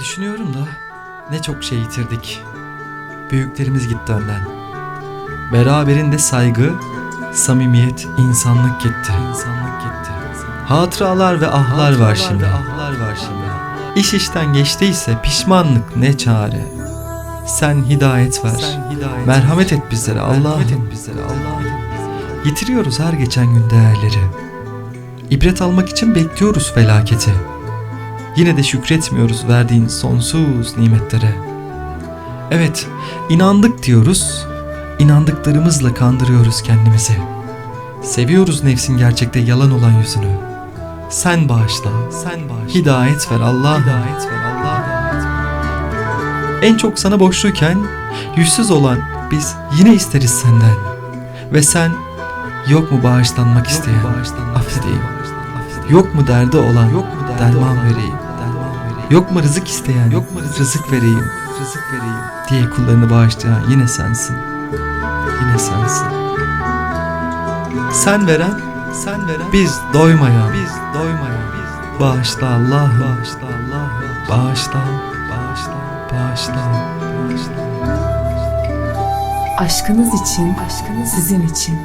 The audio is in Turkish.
Düşünüyorum da ne çok şey yitirdik. Büyüklerimiz gitti önden. Beraberinde saygı, samimiyet, insanlık gitti. İnsanlık gitti. Hatıralar ve ahlar var şimdi. ahlar var şimdi. İş işten geçtiyse pişmanlık ne çare. Sen hidayet ver. Merhamet et bizlere Allah'ım. Yitiriyoruz her geçen gün değerleri. İbret almak için bekliyoruz felaketi. Yine de şükretmiyoruz verdiğin sonsuz nimetlere. Evet, inandık diyoruz. inandıklarımızla kandırıyoruz kendimizi. Seviyoruz nefsin gerçekte yalan olan yüzünü. Sen bağışla, sen bağışla. Hidayet ver Allah. Hidayet ver Allah. En çok sana borçluyken yüzsüz olan biz yine isteriz senden. Ve sen yok mu bağışlanmak isteyen? Affedeyim. Yok mu derdi olan? Yok mu derman vereyim? Yok mu rızık isteyen? Yok mu rızık vereyim? Rızık vereyim diye kullarını bağışlayan yine sensin. Yine sensin. Sen veren, sen veren, biz doymayan, biz doymayan, biz bağışla Allah, bağışla Allah, bağışla, bağışla, bağışla, bağışla. Aşkınız için, aşkınız sizin için.